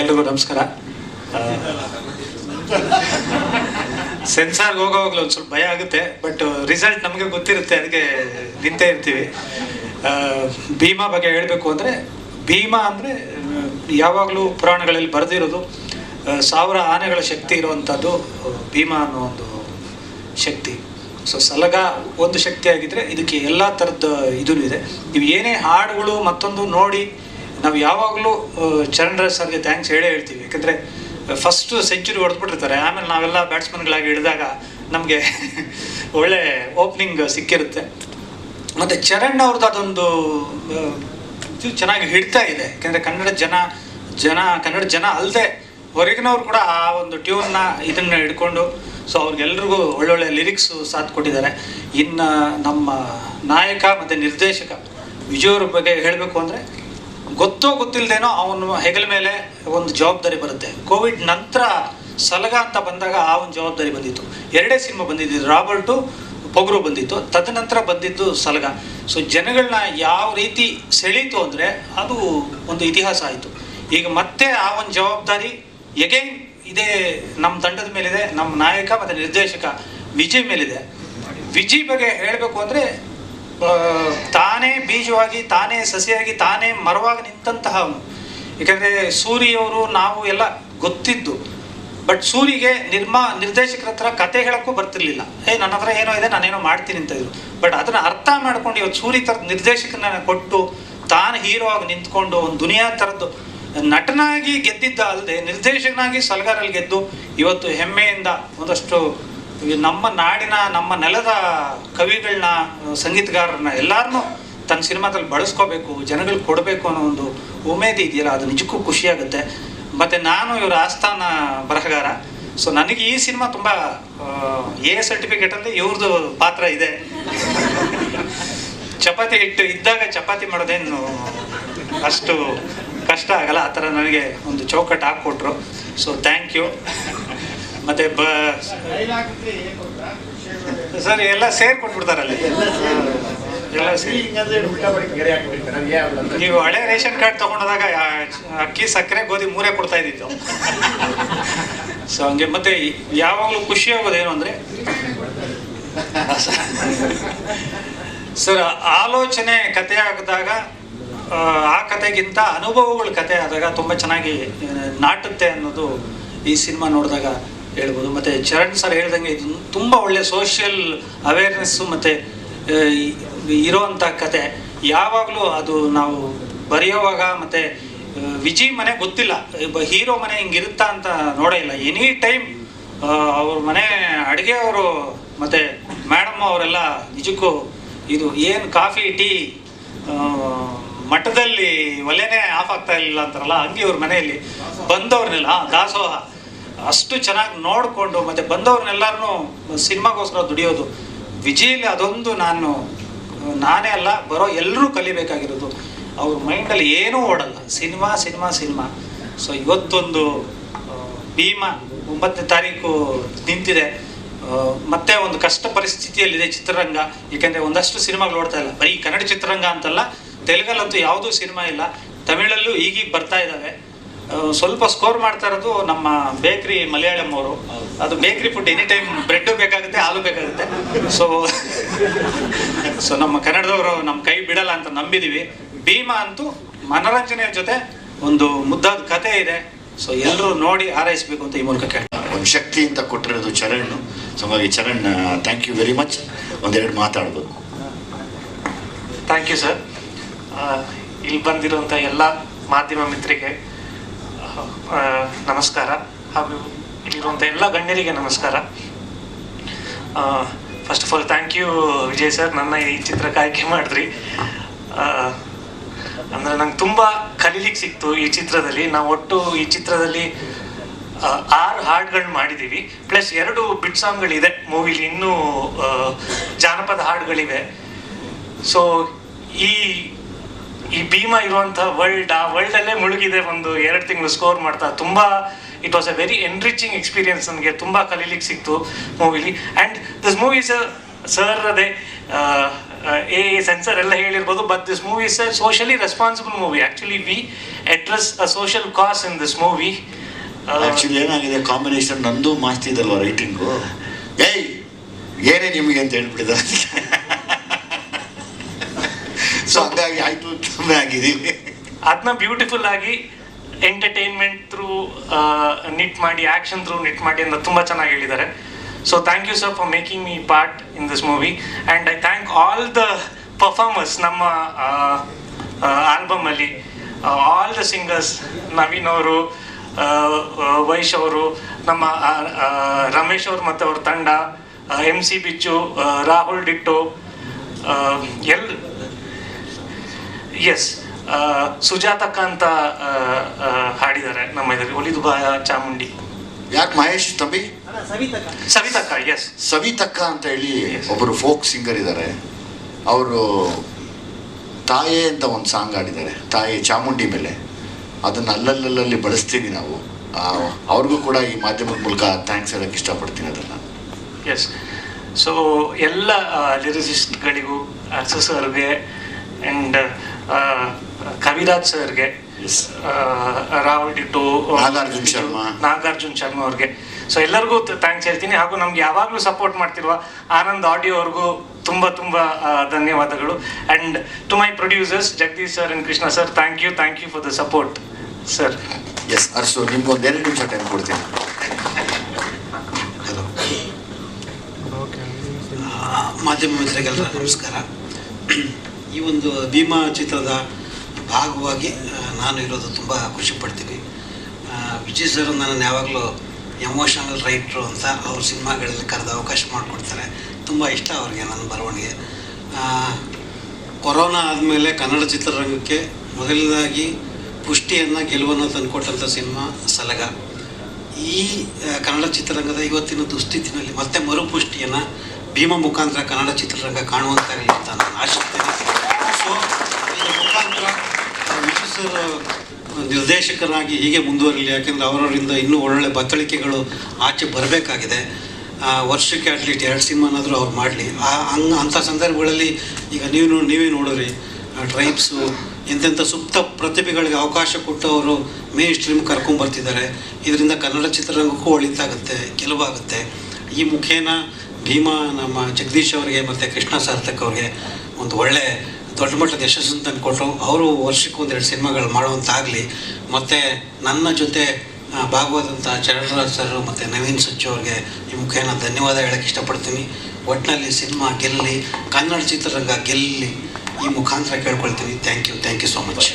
ಎಲ್ರಿಗೂ ನಮಸ್ಕಾರ. ಸೆನ್ಸಾರ್ಗೆ ಹೋಗೋವಾಗಲೂ ಒಂದು ಸ್ವಲ್ಪ ಭಯ ಆಗುತ್ತೆ ಬಟ್ ರಿಸಲ್ಟ್ ನಮಗೆ ಗೊತ್ತಿರುತ್ತೆ, ಅದಕ್ಕೆ ನಿಂತೇ ಇರ್ತೀವಿ. ಭೀಮಾ ಬಗ್ಗೆ ಹೇಳಬೇಕು ಅಂದರೆ, ಭೀಮಾ ಅಂದರೆ ಯಾವಾಗಲೂ ಪುರಾಣಗಳಲ್ಲಿ ಬರೆದಿರೋದು ಸಾವಿರ ಆನೆಗಳ ಶಕ್ತಿ ಇರುವಂಥದ್ದು ಭೀಮಾ ಅನ್ನೋ ಒಂದು ಶಕ್ತಿ. ಸೊ ಸಲಗ ಒಂದು ಶಕ್ತಿ ಆಗಿದ್ರೆ ಇದಕ್ಕೆ ಎಲ್ಲ ಥರದ ಇದೂ ಇದೆ. ನೀವು ಏನೇ ಹಾಡುಗಳು ಮತ್ತೊಂದು ನೋಡಿ ನಾವು ಯಾವಾಗಲೂ ಚರಣ್ ಸರ್ಗೆ ಥ್ಯಾಂಕ್ಸ್ ಹೇಳೇ ಹೇಳ್ತೀವಿ. ಯಾಕಂದರೆ ಫಸ್ಟು ಸೆಂಚುರಿ ಹೊಡೆದ್ಬಿಟ್ಟಿರ್ತಾರೆ. ಆಮೇಲೆ ನಾವೆಲ್ಲ ಬ್ಯಾಟ್ಸ್ಮನ್ಗಳಾಗಿ ಹಿಡಿದಾಗ ನಮಗೆ ಒಳ್ಳೆ ಓಪನಿಂಗ್ ಸಿಕ್ಕಿರುತ್ತೆ. ಮತ್ತು ಚರಣ್ ಅವ್ರದ್ದು ಅದೊಂದು ಇದು ಚೆನ್ನಾಗಿ ಹಿಡ್ತಾ ಇದೆ. ಯಾಕೆಂದರೆ ಕನ್ನಡ ಜನ ಜನ, ಕನ್ನಡ ಜನ ಅಲ್ಲದೆ ಹೊರಗಿನವ್ರು ಕೂಡ ಆ ಒಂದು ಟ್ಯೂನ್ನ ಇದನ್ನು ಹಿಡ್ಕೊಂಡು ಸೊ ಅವ್ರಿಗೆಲ್ರಿಗೂ ಒಳ್ಳೊಳ್ಳೆ ಲಿರಿಕ್ಸು ಸಾಥ್ ಕೊಟ್ಟಿದ್ದಾರೆ. ಇನ್ನು ನಮ್ಮ ನಾಯಕ ಮತ್ತು ನಿರ್ದೇಶಕ ವಿಜಯವ್ರ ಬಗ್ಗೆ ಹೇಳಬೇಕು ಅಂದರೆ ಗೊತ್ತೋ ಗೊತ್ತಿಲ್ಲದೇನೋ ಅವನು ಹೆಗಲ ಮೇಲೆ ಒಂದು ಜವಾಬ್ದಾರಿ ಬರುತ್ತೆ. ಕೋವಿಡ್ ನಂತರ ಸಲಗ ಅಂತ ಬಂದಾಗ ಆ ಒಂದು ಜವಾಬ್ದಾರಿ ಬಂದಿತ್ತು. ಎರಡೇ ಸಿನಿಮಾ ಬಂದಿದ್ದು ರಾಬರ್ಟು ಪೊಗರು ಬಂದಿತ್ತು. ತದನಂತರ ಬಂದಿದ್ದು ಸಲಗ. ಸೊ ಜನಗಳನ್ನ ಯಾವ ರೀತಿ ಸೆಳೀತು ಅಂದರೆ ಅದು ಒಂದು ಇತಿಹಾಸ ಆಯಿತು. ಈಗ ಮತ್ತೆ ಆ ಒಂದು ಜವಾಬ್ದಾರಿ ಎಗೈನ್ ಇದೇ ನಮ್ಮ ತಂಡದ ಮೇಲಿದೆ ನಮ್ಮ ನಾಯಕ ಮತ್ತು ನಿರ್ದೇಶಕ ವಿಜಯ್ ಮೇಲಿದೆ. ವಿಜಯ್ ಬಗ್ಗೆ ಹೇಳಬೇಕು ಅಂದರೆ ತಾನೇ ಬೀಜವಾಗಿ, ತಾನೇ ಸಸಿಯಾಗಿ, ತಾನೇ ಮರವಾಗಿ ನಿಂತಹ ಅವನು ಯಾಕಂದರೆ ಸೂರಿಯವರು, ನಾವು ಎಲ್ಲ ಗೊತ್ತಿದ್ದು. ಬಟ್ ಸೂರಿಗೆ ನಿರ್ಮಾ, ನಿರ್ದೇಶಕರ ಹತ್ರ ಕತೆ ಹೇಳೋಕ್ಕೂ ಬರ್ತಿರ್ಲಿಲ್ಲ. ಏ ನನ್ನ ಹತ್ರ ಏನೋ ಇದೆ, ನಾನೇನೋ ಮಾಡ್ತೀನಿ ಅಂತ ಇದ್ರು. ಬಟ್ ಅದನ್ನ ಅರ್ಥ ಮಾಡ್ಕೊಂಡು ಇವತ್ತು ಸೂರಿ ಥರದ ನಿರ್ದೇಶಕನ ಕೊಟ್ಟು, ತಾನು ಹೀರೋ ಆಗಿ ನಿಂತ್ಕೊಂಡು, ಒಂದು ದುನಿಯಾ ಥರದ್ದು ನಟನಾಗಿ ಗೆದ್ದಿದ್ದ ಅಲ್ಲದೆ ನಿರ್ದೇಶಕನಾಗಿ ಸಲ್ಗಾರಲ್ಲಿ ಗೆದ್ದು, ಇವತ್ತು ಹೆಮ್ಮೆಯಿಂದ ಒಂದಷ್ಟು ನಮ್ಮ ನಾಡಿನ, ನಮ್ಮ ನೆಲದ ಕವಿಗಳನ್ನ, ಸಂಗೀತಗಾರರನ್ನ ಎಲ್ಲರನ್ನೂ ತನ್ನ ಸಿನಿಮಾದಲ್ಲಿ ಬಳಸ್ಕೋಬೇಕು, ಜನಗಳಿಗೆ ಕೊಡಬೇಕು ಅನ್ನೋ ಒಂದು ಉಮೇದಿ ಇದೆಯಲ್ಲ, ಅದು ನಿಜಕ್ಕೂ ಖುಷಿಯಾಗುತ್ತೆ. ಮತ್ತು ನಾನು ಇವರ ಆಸ್ಥಾನ ಬರಹಗಾರ. ಸೊ ನನಗೆ ಈ ಸಿನಿಮಾ ತುಂಬ ಎ ಸರ್ಟಿಫಿಕೇಟಲ್ಲಿ ಇವ್ರದ್ದು ಪಾತ್ರ ಇದೆ. ಚಪಾತಿ ಹಿಟ್ಟು ಇದ್ದಾಗ ಚಪಾತಿ ಮಾಡೋದೇನು ಅಷ್ಟು ಕಷ್ಟ ಆಗಲ್ಲ. ಆ ಥರ ನನಗೆ ಒಂದು ಚೌಕಟ್ಟು ಹಾಕ್ಕೊಟ್ರು. ಸೊ ಥ್ಯಾಂಕ್ ಯು ಮತ್ತು ಸರ್, ಎಲ್ಲ ಸೇರ್ಕೊಂಡ್ಬಿಡ್ತಾರಲ್ಲಿ ಎಲ್ಲ ಸೇರಿ. ನೀವು ಹಳೆ ರೇಷನ್ ಕಾರ್ಡ್ ತಗೊಂಡಾಗ ಅಕ್ಕಿ, ಸಕ್ಕರೆ, ಗೋಧಿ ಮೂರೇ ಕೊಡ್ತಾ ಇದ್ದಿತ್ತು ಸೊ ಹಂಗೆ ಮತ್ತೆ ಯಾವಾಗಲೂ ಖುಷಿ ಆಗೋದೇನು ಅಂದರೆ, ಸರ್, ಆಲೋಚನೆ ಕತೆ ಆಗಿದಾಗ ಆ ಕತೆಗಿಂತ ಅನುಭವಗಳು ಕತೆ ಆದಾಗ ತುಂಬ ಚೆನ್ನಾಗಿ ನಾಟುತ್ತೆ ಅನ್ನೋದು ಈ ಸಿನಿಮಾ ನೋಡಿದಾಗ ಹೇಳ್ಬೋದು. ಮತ್ತು ಚರಣ್ ಸರ್ ಹೇಳ್ದಂಗೆ ಇದು ತುಂಬ ಒಳ್ಳೆ ಸೋಷಿಯಲ್ ಅವೇರ್ನೆಸ್ಸು ಮತ್ತು ಇರೋವಂಥ ಕತೆ. ಯಾವಾಗಲೂ ಅದು ನಾವು ಬರೆಯೋವಾಗ ಮತ್ತು ವಿಜಯ್ ಮನೆ ಗೊತ್ತಿಲ್ಲ. ಹೀರೋ ಮನೆ ಹಿಂಗಿರುತ್ತಾ ಅಂತ ನೋಡೇ ಇಲ್ಲ. ಎನಿ ಟೈಮ್ ಅವ್ರ ಮನೆ ಅಡುಗೆ ಅವರು ಮತ್ತು ಮೇಡಮ್ ಅವರೆಲ್ಲ ನಿಜಕ್ಕೂ ಇದು ಏನು ಕಾಫಿ ಟೀ ಮಠದಲ್ಲಿ ಒಲೆನೇ ಆಫ್ ಆಗ್ತಾ ಇರಲಿಲ್ಲ ಅಂತಾರಲ್ಲ, ಹಂಗೆ ಇವ್ರ ಮನೆಯಲ್ಲಿ ಬಂದವ್ರನ್ನೆಲ್ಲ ದಾಸೋಹ. ಅಷ್ಟು ಚೆನ್ನಾಗಿ ನೋಡಿಕೊಂಡು ಮತ್ತು ಬಂದವ್ರನ್ನೆಲ್ಲರೂ ಸಿನಿಮಾಗೋಸ್ಕರ ದುಡಿಯೋದು. ವಿಜಯಲ್ಲಿ ಅದೊಂದು ನಾನು, ನಾನೇ ಅಲ್ಲ, ಬರೋ ಎಲ್ಲರೂ ಕಲಿಬೇಕಾಗಿರೋದು. ಅವ್ರ ಮೈಂಡಲ್ಲಿ ಏನೂ ಓಡಲ್ಲ. Cinema cinema cinema. ಸೊ ಇವತ್ತೊಂದು ಭೀಮಾ ಒಂಬತ್ತನೇ ತಾರೀಕು ನಿಂತಿದೆ. ಮತ್ತೆ ಒಂದು ಕಷ್ಟ ಪರಿಸ್ಥಿತಿಯಲ್ಲಿದೆ ಚಿತ್ರರಂಗ. ಏಕೆಂದರೆ ಒಂದಷ್ಟು ಸಿನಿಮಾಗಳು ಓಡ್ತಾ ಇಲ್ಲ. ಬರೀ ಕನ್ನಡ ಚಿತ್ರರಂಗ ಅಂತಲ್ಲ, ತೆಲುಗಲ್ಲಂತೂ ಯಾವುದೂ ಸಿನಿಮಾ ಇಲ್ಲ. ತಮಿಳಲ್ಲೂ ಈಗೀಗ ಬರ್ತಾ ಇದ್ದಾವೆ ಸ್ವಲ್ಪ ಸ್ಕೋರ್ ಮಾಡ್ತಾ ಇರೋದು ನಮ್ಮ ಬೇಕ್ರಿ ಮಲಯಾಳಂ ಅವರು. ಅದು ಬೇಕ್ರಿ ಫುಡ್ ಎನಿ ಟೈಮ್ ಬ್ರೆಡ್ ಬೇಕಾಗುತ್ತೆ ಹಾಲು ಬೇಕಾಗುತ್ತೆ. ಸೊ ಸೊ ನಮ್ಮ ಕನ್ನಡದವರು ನಮ್ಮ ಕೈ ಬಿಡಲ್ಲ ಅಂತ ನಂಬಿದೀವಿ. ಭೀಮಾ ಅಂತೂ ಮನೋರಂಜನೆಯ ಜೊತೆ ಒಂದು ಮುದ್ದಾದ ಕತೆ ಇದೆ. ಸೊ ಎಲ್ಲರೂ ನೋಡಿ ಆರೈಸಬೇಕು ಅಂತ ಈ ಮೂಲಕ ಕೇಳಿ ಒಂದು ಶಕ್ತಿ ಅಂತ ಕೊಟ್ಟಿರೋದು ಚರಣ್. ಸೊ ಹಾಗಾಗಿ Charan thank you very much ಒಂದೆರಡು ಮಾತಾಡ್ಬೋದು ಥ್ಯಾಂಕ್ ಯು ಸರ್ ಇಲ್ಲಿ ಬಂದಿರುವಂಥ ಎಲ್ಲ ಮಾಧ್ಯಮ ಮಿತ್ರರಿಗೆ ಆ, ನಮಸ್ಕಾರ. ಹಾಗೂ ಇಲ್ಲಿರುವಂಥ ಎಲ್ಲ ಗಣ್ಯರಿಗೆ ನಮಸ್ಕಾರ. First of all thank you Vijay sir ನನ್ನ ಈ ಚಿತ್ರಕ್ಕೆ ಆಯ್ಕೆ ಮಾಡಿದ್ರಿ. ಅಂದರೆ ನಂಗೆ ತುಂಬ ಕಲೀಲಿಕ್ಕೆ ಸಿಕ್ತು ಈ ಚಿತ್ರದಲ್ಲಿ. ನಾವು ಒಟ್ಟು ಈ ಚಿತ್ರದಲ್ಲಿ ಆರು ಹಾಡುಗಳು ಮಾಡಿದ್ದೀವಿ ಪ್ಲಸ್ ಎರಡು ಬಿಟ್ ಸಾಂಗ್ಗಳಿದೆ ಮೂವಿಲಿ ಇನ್ನೂ ಜಾನಪದ ಹಾಡುಗಳಿವೆ ಸೊ ಈ ಈ ಭೀಮಾ ಇರುವಂತಹ ವರ್ಲ್ಡ್ ಆ ವರ್ಲ್ಡ್ ಅಲ್ಲೇ ಮುಳುಗಿದೆ ಒಂದು ಎರಡು ತಿಂಗಳು ಸ್ಕೋರ್ ಮಾಡ್ತಾ. ತುಂಬಾ it was a very enriching experience ನನಗೆ, ತುಂಬಾ ಕಲೀಲಿಕ್ಕೆ ಸಿಕ್ತು ಮೂವಿಲಿ and this movie movies sir ಅದೇ ಎ ಸೆನ್ಸರ್ ಎಲ್ಲ ಹೇಳಿರ್ಬೋದು but this movie is a socially responsible movie actually we address a social cause in this movie actually ಏನಾಗಿದೆ? Combination ನಂದು Masti ಇದಲ್ವ writing ಏಯ್, ಏನೇ ನಿಮಗೆ ಅಂತ ಹೇಳ್ಬಿಟ್ಟಿದ ಸೊ ಹಂಗಾಗಿ ಆಯ್ತು ಸುಮ್ಮನೆ ಆಗಿದ್ದೀವಿ ಅದನ್ನ ಬ್ಯೂಟಿಫುಲ್ ಆಗಿ ಎಂಟರ್ಟೈನ್ಮೆಂಟ್ ಥ್ರೂ ನಿಟ್ ಮಾಡಿ ಆಕ್ಷನ್ ಥ್ರೂ ನಿಟ್ ಮಾಡಿ ಅಂತ ತುಂಬ ಚೆನ್ನಾಗಿ ಹೇಳಿದ್ದಾರೆ. So thank you sir for making me part in this movie and I thank all the performers ನಮ್ಮ ಆಲ್ಬಮಲ್ಲಿ ಆಲ್ ದ ಸಿಂಗರ್ಸ್ ನವೀನ್ ಅವರು ವೈಶ್ ಅವರು, ನಮ್ಮ ರಮೇಶ್ ಅವರು ಮತ್ತು ಅವ್ರ ತಂಡ M C Bichu Rahul Dittu L S ಸುಜಾತಕ್ಕ ಅಂತ ಹಾಡಿದ್ದಾರೆ ನಮ್ಮ ಇದರಲ್ಲಿ. ಒಲಿದು ಬಾಯ ಚಾಮುಂಡಿ. ಯಾಕೆ ಮಹೇಶ್ ತಂಬಿ? ಸವಿತಕ್ಕ. ಎಸ್ ಸವಿತಕ್ಕ ಅಂತ ಹೇಳಿ ಒಬ್ಬರು ಫೋಕ್ ಸಿಂಗರ್ ಇದ್ದಾರೆ ಅವರು ತಾಯೇ ಅಂತ ಒಂದು ಸಾಂಗ್ ಆಡಿದ್ದಾರೆ ತಾಯಿ ಚಾಮುಂಡಿ ಮೇಲೆ. ಅದನ್ನು ಅಲ್ಲಲ್ಲಲ್ಲಿ ಬಳಸ್ತೀವಿ ನಾವು. ಅವ್ರಿಗೂ ಕೂಡ ಈ ಮಾಧ್ಯಮದ ಮೂಲಕ ಥ್ಯಾಂಕ್ಸ್ ಹೇಳಕ್ಕೆ ಇಷ್ಟಪಡ್ತೀನಿ ಅದನ್ನು. ಎಸ್ ಸೊ ಎಲ್ಲ ಲಿರಿಸಿಸ್ಟ್ಗಳಿಗೂ ಸರ್ಗೆ ಆ್ಯಂಡ್ ಕವಿರಾಜ್ ಸರ್ಗೆ. ರಾಹುಲ್ ಡಿಟ್ಟು ನಾಗಾರ್ಜುನ್ ಶರ್ಮಾ. ನಾಗಾರ್ಜುನ್ ಶರ್ಮಾ ಅವ್ರಿಗೆ. ಸೊ ಎಲ್ಲರಿಗೂ ಥ್ಯಾಂಕ್ಸ್ ಹೇಳ್ತೀನಿ. ಹಾಗೂ ನಮ್ಗೆ ಯಾವಾಗಲೂ ಸಪೋರ್ಟ್ ಮಾಡ್ತಿರುವ ಆನಂದ್ ಆಡಿಯೋ ಅವ್ರಿಗೂ ತುಂಬ ತುಂಬ ಧನ್ಯವಾದಗಳು. And to my producers Jagadish sir and Krishna sir thank you thank you for the support sir S ಅರ್ಸು ನಿಮ್ಗೊಂದು ಎರಡು ನಿಮಿಷ ಟೈಮ್ ಕೊಡ್ತೀನಿ. ಮಾಧ್ಯಮ ಮಿತ್ರರಿಗೆಲ್ಲ ನಮಸ್ಕಾರ. ಈ ಒಂದು ಭೀಮಾ ಚಿತ್ರದ ಭಾಗವಾಗಿ ನಾನು ಇರೋದು ತುಂಬ ಖುಷಿ ಪಡ್ತೀನಿ. ವಿಜಯ್ ಸರ್ ನನ್ನನ್ನು ಯಾವಾಗಲೂ ಎಮೋಷನಲ್ ರೈಟ್ರು ಅಂತ ಅವ್ರ ಸಿನಿಮಾಗಳಲ್ಲಿ ಕರೆದ ಅವಕಾಶ ಮಾಡಿಕೊಡ್ತಾರೆ. ತುಂಬ ಇಷ್ಟ ಅವ್ರಿಗೆ ನನ್ನ ಬರವಣಿಗೆ. ಕೊರೋನಾ ಆದಮೇಲೆ ಕನ್ನಡ ಚಿತ್ರರಂಗಕ್ಕೆ ಮೊದಲನೇದಾಗಿ ಪುಷ್ಟಿಯನ್ನು ಗೆಲುವನ್ನು ತಂದುಕೊಟ್ಟಂಥ ಸಿನಿಮಾ ಸಲಗ. ಈ ಕನ್ನಡ ಚಿತ್ರರಂಗದ ಇವತ್ತಿನ ದುಸ್ಥಿತಿನಲ್ಲಿ ಮತ್ತೆ ಮರುಪುಷ್ಟಿಯನ್ನು ಭೀಮ ಮುಖಾಂತರ ಕನ್ನಡ ಚಿತ್ರರಂಗ ಕಾಣುವಂತಾಗಲಿ ಅಂತ ನಾನು ಆಶಿಸ್ತೇನೆ. ಇದರ ಮುಖಾಂತರ ಆ, ನಿರ್ದೇಶಕರಾಗಿ ಹೀಗೆ ಮುಂದುವರಿಲಿ. ಯಾಕೆಂದರೆ ಅವರವರಿಂದ ಇನ್ನೂ ಒಳ್ಳೊಳ್ಳೆ ಬತ್ತಳಿಕೆಗಳು ಆಚೆ ಬರಬೇಕಾಗಿದೆ. ವರ್ಷಕ್ಕೆ ಅಟ್ಲೀಸ್ಟ್ ಎರಡು ಸಿನಿಮಾನಾದರೂ ಅವ್ರು ಮಾಡಲಿ. ಹಂಗ ಅಂಥ ಸಂದರ್ಭಗಳಲ್ಲಿ ಈಗ ನೀವು ನೀವೇ ನೋಡ್ರಿ ಟ್ರೈಬ್ಸು ಎಂತೆಂಥ ಸುಪ್ತ ಪ್ರತಿಭೆಗಳಿಗೆ ಅವಕಾಶ ಕೊಟ್ಟು ಅವರು ಮೇನ್ ಸ್ಟ್ರೀಮ್ ಕರ್ಕೊಂಡ್ಬರ್ತಿದ್ದಾರೆ ಇದರಿಂದ ಕನ್ನಡ ಚಿತ್ರರಂಗಕ್ಕೂ ಒಳಿತಾಗುತ್ತೆ ಗೆಲುವಾಗುತ್ತೆ. ಈ ಮುಖೇನ ಭೀಮಾ ನಮ್ಮ ಜಗದೀಶ್ ಅವರಿಗೆ ಮತ್ತು ಕೃಷ್ಣ ಸಾರ್ಥಕ್ ಅವ್ರಿಗೆ ಒಂದು ಒಳ್ಳೆ ದೊಡ್ಡ ಮಟ್ಟದ ಯಶಸ್ಸನ್ನು ತಂದುಕೊಟ್ರು ಅವರು ವರ್ಷಕ್ಕೆ ಒಂದೆರಡು ಸಿನಿಮಾಗಳು ಮಾಡುವಂತಾಗಲಿ, ಮತ್ತು ನನ್ನ ಜೊತೆ ಭಾಗವಾದಂಥ ಚರಣರಾಜ್ ಸರ್ ಮತ್ತು ನವೀನ್ ಸಚ್ಚು ಅವ್ರಿಗೆ ಈ ಮುಖೇನ ಧನ್ಯವಾದ ಹೇಳಕ್ಕೆ ಇಷ್ಟಪಡ್ತೀನಿ. ಒಟ್ಟಿನಲ್ಲಿ ಸಿನಿಮಾ ಗೆಲ್ಲಿ, ಕನ್ನಡ ಚಿತ್ರರಂಗ ಗೆಲ್ಲಿ ಈ ಮುಖಾಂತರ ಕೇಳ್ಕೊಳ್ತೀನಿ. Thank you thank you so much